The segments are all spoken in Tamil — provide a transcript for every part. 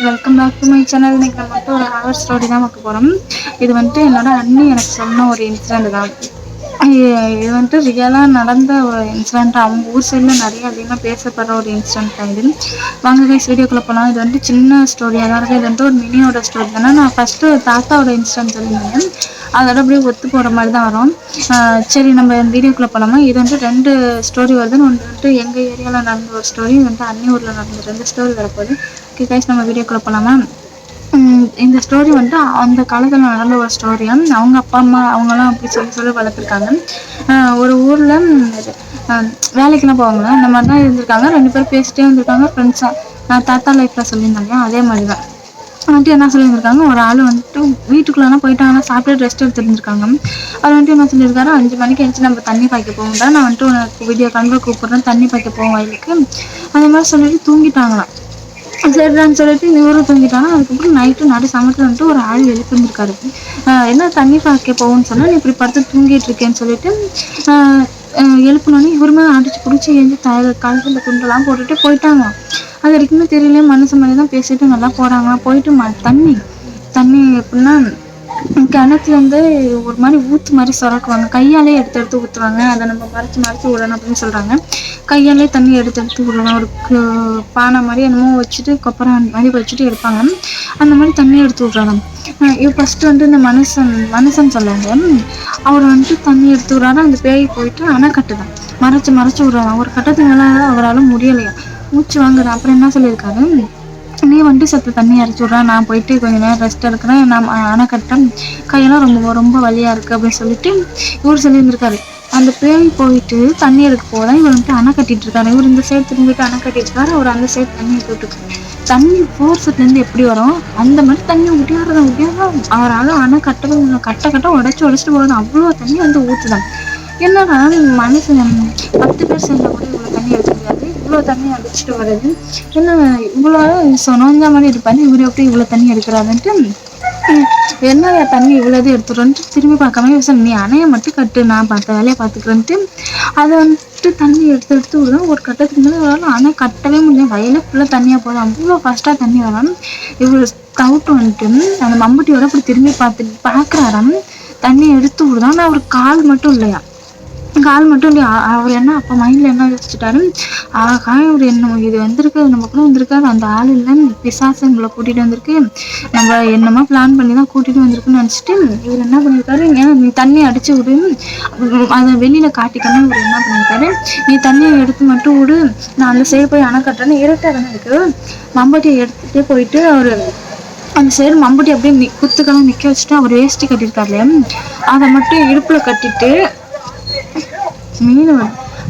Welcome back to my channel இன்னைக்கு நம்ம வந்து ஒரு ஹவர் ஸ்டோரி தான் பார்க்க போகிறோம் இது வந்துட்டு என்னோட அண்ணி எனக்கு சொன்ன ஒரு இன்சிடென்ட் தான். இது- வந்துட்டு ரியலாக நடந்த ஒரு இன்சிடென்ட் அவங்க ஊர் சைடில் நிறைய அதிகமாக பேசப்படுற ஒரு இன்சிடென்ட் தான் இது. வாங்க கைஸ் வீடியோக்குள்ளே போகலாம் இது வந்துட்டு சின்ன ஸ்டோரியாக தான் இருக்குது இது வந்துட்டு ஒரு மினியோட ஸ்டோரி தானே நான் ஃபஸ்ட்டு தாத்தாவோட இன்சிடென்ட் சொல்லியிருந்தேன். அதோட அப்படியே ஒத்து போகிற மாதிரி தான் வரும். சரி நம்ம வீடியோக்குள்ளே போகலாமா இது வந்து ரெண்டு ஸ்டோரி வருதுன்னு ஒன்று வந்துட்டு எங்கள் ஏரியாவில் நடந்த ஒரு ஸ்டோரி வந்துட்டு அன்னி ஊரில் நடந்த ரெண்டு ஸ்டோரி வரப்போகுது. ஓகே கைஸ் நம்ம வீடியோக்குள்ளே போகலாமா இந்த ஸ்டோரி வந்துட்டு அந்த காலத்தில் நடந்த ஒரு ஸ்டோரியா அவங்க அப்பா அம்மா அவங்கெல்லாம் அப்படி சொல்லி சொல்லி வளர்த்துருக்காங்க. ஒரு ஊரில் வேலைக்கெல்லாம் போவாங்களா? அந்த மாதிரி தான் இருந்திருக்காங்க. ரெண்டு பேரும் பேசிட்டே வந்திருக்காங்க ஃப்ரெண்ட்ஸாக நான் தாத்தா லைஃப்பில் சொல்லியிருந்தாங்க. அதே மாதிரி தான் வந்துட்டு என்ன சொல்லியிருந்திருக்காங்க? ஒரு ஆள் வந்துட்டு வீட்டுக்குள்ளலாம் போயிட்டாங்கன்னா சாப்பிட்டு ரெஸ்ட் எடுத்துருந்துருக்காங்க. அவர் வந்துட்டு என்ன சொல்லியிருக்காரு? அஞ்சு மணிக்கு எழுந்துச்சு நம்ம தண்ணி பாய்க்க போகும்டா நான் வந்துட்டு உனக்கு வீடியோ காலில் கூப்பிட்றேன். தண்ணி பாய்க்க போவோம் வயலுக்கு. அந்த மாதிரி சொல்லிட்டு தூங்கிட்டாங்களாம். சரிடான்னு சொல்லிட்டு இவரும் தூங்கிட்டானா? அதுக்கப்புறம் நைட்டு நடு சமத்துல வந்துட்டு ஒரு ஆள் எழுப்பிருந்திருக்காரு என்ன தண்ணி பார்க்க போகும்னு சொன்னால் நீ இப்படி படுத்து தூங்கிட்டு இருக்கேன்னு சொல்லிட்டு எழுப்பினோன்னே இவருமே அடிச்சு பிடிச்சி எழுந்து த கழுத்தில் துண்டெல்லாம் போட்டுட்டு போயிட்டாங்க. அது வரைக்குமே தெரியல மனுஷன் மாதிரி தான் பேசிட்டு நல்லா போகிறாங்க போயிட்டு ம தண்ணி தண்ணி எப்படின்னா கிணத்துலேருந்து ஒரு மாதிரி ஊற்று மாதிரி சுரக்குவாங்க. கையாலே எடுத்து எடுத்து ஊற்றுவாங்க அதை நம்ம மறைச்சு மறைச்சு விடணும் அப்படின்னு சொல்கிறாங்க கையாலே தண்ணி எடுத்து எடுத்து விடணும். ஒரு பானை மாதிரி என்னமோ வச்சுட்டு கொப்பரை மாதிரி வச்சுட்டு எடுப்பாங்க. அந்த மாதிரி தண்ணி எடுத்து விட்றாங்க. இவ ஃபஸ்ட்டு வந்து இந்த மனுஷன் மனுஷன் சொல்லுவாங்க. அவர் வந்துட்டு தண்ணி எடுத்து விட்றாரு. அந்த பேய் போயிட்டு அணை கட்டுதான் மறைச்சு மறைச்சு விட்றாங்க. ஒரு கட்டத்துக்கு மேலே அவரால் முடியலையா? மூச்சு வாங்குறேன். அப்புறம் என்ன சொல்லியிருக்காரு? நீ வந்துட்டு சத்து தண்ணி அரைச்சி விட்றா நான் போயிட்டு கொஞ்ச நேரம் ரெஸ்ட் எடுக்கிறேன். நான் அணை கட்டேன் கையெல்லாம் ரொம்ப ரொம்ப வலியாக இருக்குது அப்படின்னு சொல்லிட்டு இவர் சொல்லியிருந்திருக்காரு. அந்த பேய் போயிட்டு தண்ணி எடுக்க போதான் இவர் வந்துட்டு அணை கட்டிட்டு இருக்காரு. இவர் இந்த சைடு திரும்பிட்டு அணை கட்டிட்டு இருக்காரு. அவர் அந்த சைடு தண்ணி விட்டுட்டு தண்ணி ஃபோர்ஸ்லேருந்து எப்படி வரும்? அந்த மாதிரி தண்ணி உடையாடுறத உடையாடுறா அவரால் அணை கட்டவே கட்ட கட்ட உடச்சி உடச்சிட்டு போகிறது அவ்வளோ தண்ணி வந்து ஊற்றுதான் என்னடா மனசு பத்து பேர் சேர்ந்தா கூட இவ்வளோ தண்ணி எடுக்க முடியாது இவ்வளோ தண்ணி அடிச்சுட்டு வர்றது. என்ன இவ்வளோ சொன்னோஞ்ச மாதிரி இருப்பாரு இவர் எப்படி இவ்வளோ தண்ணி எடுக்கிறாருன்ட்டு. என்ன தண்ணி இவ்வளோது எடுத்துட்டோன்ட்டு திரும்பி பார்க்காம யோசனை நீ அணையை மட்டும் கட்டு நான் பார்த்த வேலையை பார்த்துக்கிறேன்ட்டு. அதை வந்துட்டு தண்ணி எடுத்து எடுத்து விடுறோம் ஒரு கட்டத்துக்கு மேலே இவரால் அணை கட்டவே முடியும் வயலே ஃபுல்லாக தண்ணியாக போதும். அவ்வளோ ஃபாஸ்ட்டாக தண்ணி வரணும் இவ்வளோ தவிட்டு வந்துட்டு அந்த மம்பட்டியோட அப்படி திரும்பி பார்த்து பார்க்குறாராம். தண்ணி எடுத்து விடுதான் ஆனால் அவர் கால் மட்டும் இல்லையா? கால் மட்டும் இல்லையா? அவர் என்ன அப்போ மைண்டில் என்ன யோசிச்சுட்டாரு? ஆகா இவர் என்ன இது வந்திருக்கு நமக்குள்ள வந்திருக்காரு அந்த ஆள் இல்லை பிசாசுங்களை கூட்டிகிட்டு வந்திருக்கு. நம்ம என்னமோ பிளான் பண்ணி தான் கூட்டிகிட்டு வந்திருக்குன்னு நினச்சிட்டு இவர் என்ன பண்ணியிருக்காரு ஏன் நீ தண்ணி அடிச்சு விடு. அதை வெளியில் காட்டிக்கணும் இவர் என்ன பண்ணியிருக்காரு நீ தண்ணியை எடுத்து மட்டும் விடு. நான் அந்த சைடு போய் அணை கட்டுறேன்னு இருட்டாக தானே மம்பட்டியை எடுத்துகிட்டே போயிட்டு அவர் அந்த சைடு மம்பட்டி அப்படியே நி குத்துக்கெல்லாம் நிற்க வச்சுட்டு அவர் வேஷ்டி கட்டியிருக்காரு அதை மட்டும் இடுப்பில் கட்டிட்டு மீன்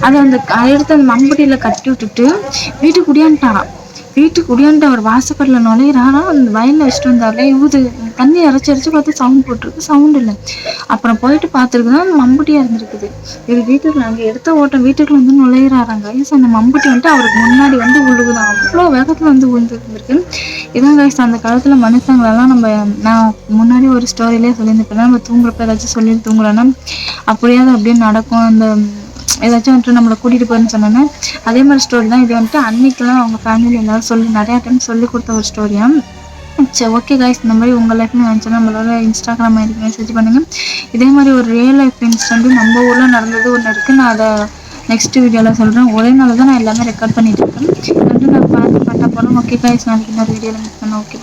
அதை அந்த அதை எடுத்து அந்த மம்பட்டியில் கட்டி விட்டுட்டு வீட்டுக்கு குடியான்ட்டான் வீட்டுக்கு குடியான்ட்டு அவர் வாசப்படில் நுழையிறாரா? அந்த வயலில் வச்சுட்டு வந்தார்ல இவுது தண்ணி அரைச்சி அரைச்சி பார்த்து சவுண்ட் போட்டிருக்கு. சவுண்ட் இல்லை. அப்புறம் போயிட்டு பார்த்துருக்குன்னா அந்த இருந்திருக்குது. இது வீட்டுக்குள்ள அங்கே எடுத்த ஓட்டம் வீட்டுக்குள்ள வந்து நுழையிறாராங்க கைஸ் அந்த மம்புட்டி வந்துட்டு அவருக்கு முன்னாடி வந்து விழுகுதான் அவ்வளோ வேகத்தில் வந்து விழுந்துருந்துருக்கு இதான் கைஸ் அந்த காலத்தில் மனுஷங்களெல்லாம் நம்ம நான் முன்னாடி ஒரு ஸ்டோரியிலே சொல்லியிருந்திருப்பேன் நம்ம தூங்குறப்ப ஏதாச்சும் சொல்லி தூங்குறோன்னா அப்படியாவது அப்படியே நடக்கும். அந்த ஏதாச்சும் வந்துட்டு நம்மளை கூட்டிகிட்டு போகிறேன்னு சொன்னோன்னா அதே மாதிரி ஸ்டோரி தான். இது வந்துட்டு அன்னைக்கெல்லாம் அவங்க ஃபேமிலி எல்லாரும் சொல்லி நிறையா டைம் சொல்லி கொடுத்த ஒரு ஸ்டோரியா சரி ஓகே கைஸ் இந்த மாதிரி உங்கள் லைஃப்னு நினச்சோன்னா நம்மளோட இன்ஸ்டாகிராம் ஐடிக்கு மெசேஜ் பண்ணுங்கள் இதே மாதிரி ஒரு ரியல் லைஃப் இன்ஸ்டன்ட் நம்ம ஊரில் நடந்தது ஒன்று இருக்குது நான் அதை நெக்ஸ்ட் வீடியோவில் சொல்கிறேன் ஒரே நாள் தான் நான் எல்லாமே ரெக்கார்ட் பண்ணிட்டு இருக்கேன். வந்துட்டு நான் பார்த்து பண்ண போனோம் ஓகே கைஸ் நாளைக்கு இன்னொரு வீடியோவில் மீட் பண்ணேன் ஓகே